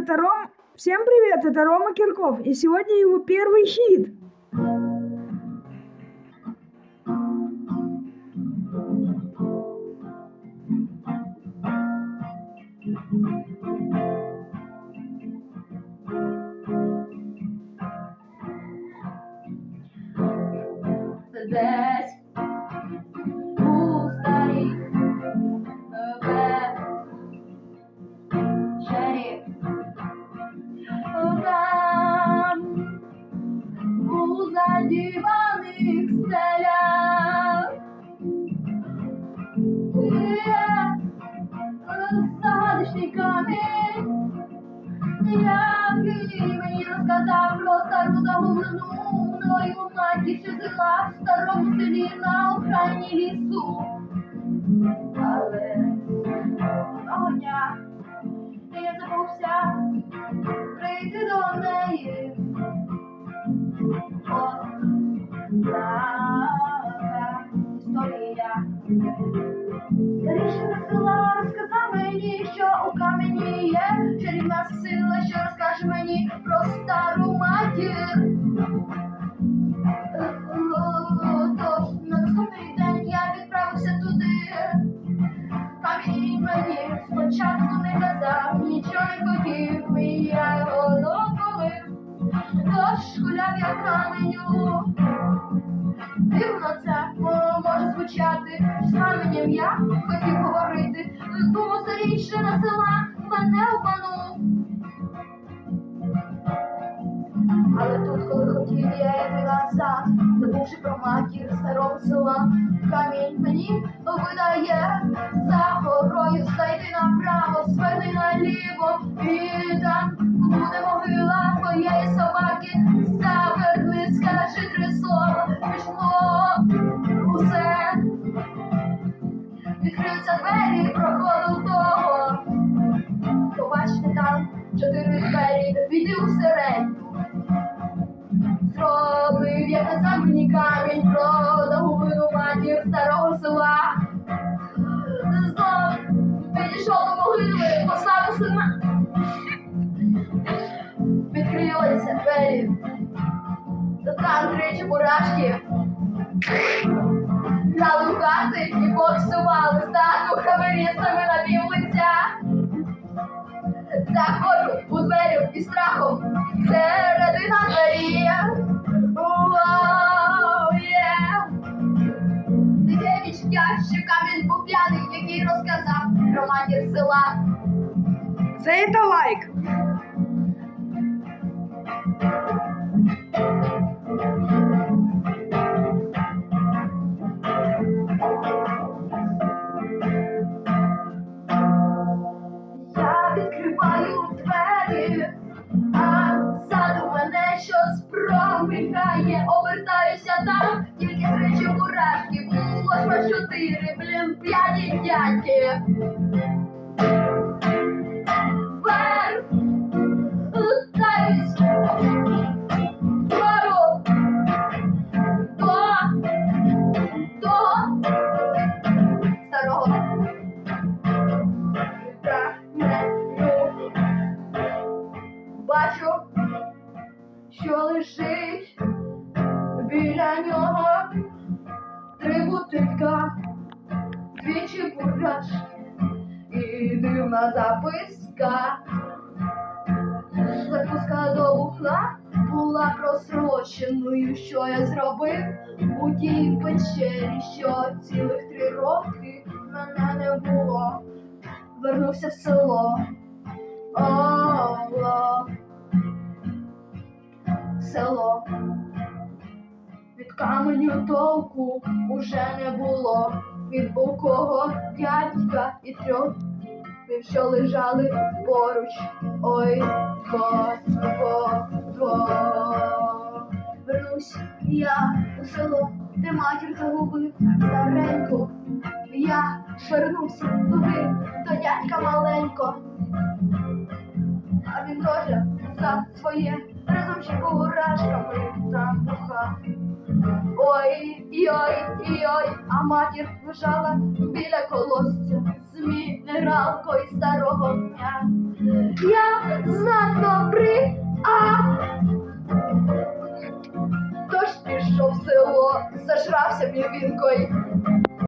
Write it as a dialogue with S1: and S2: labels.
S1: это Ром... Всем привет, это Рома Кирков, и сегодня его первый хит.
S2: десь про мною матір, що жила в старому селі на окраїні лісу. Але одного дня я забувся прийти до неї. От така історія. Старішина Мені спочатку не казав, нічого не хотів, і я його дополив. Тож гуляв я каменю. Дивно це може звучати. З каменем я хотів говорити. Думав, старійшина села мене обманув. Але тут, коли хотів я йти назад, забувши про матір старого села, камінь мені видає зверни наліво, і там буде могила твоєї собаки. Заверни, скажи три слова, пішло усе. Відкриються двері проходу того. Побачите там чотири двері, піди у середню. Зробив, я казав мені камінь про загублену матір старого Три чебурашки. Грали в карти і боксували стату камерістами на пів лиця. Заходжу у двері і страхом середина двері. Таке відчуття, що камінь був п'яний, який розказав про села.
S1: За это лайк.
S2: Відкриваю двері, а ззаду мене щось промикає, обертаюся там, тільки тричі мурашки, було ж чотири, блін, п'яні дядьки. Дві і дивна записка. Закуска до вухла була просроченою, що я зробив у тій печері, що цілих три роки мене не було. Вернувся в село. О, село. Від каменю толку уже не було. Від бокого дядька і трьох, ми що лежали поруч. Ой, дво, дво, дво. Вернусь я у село, де матір загубив стареньку. Я вернувся туди, до дядька маленько. А він теж за своє разом з чебурашками там бухав. Ой, і ой, і ой, а матір лежала біля колосся з мінералкою старого дня. Я знатно а Тож пішов в село, зажрався мівінкою.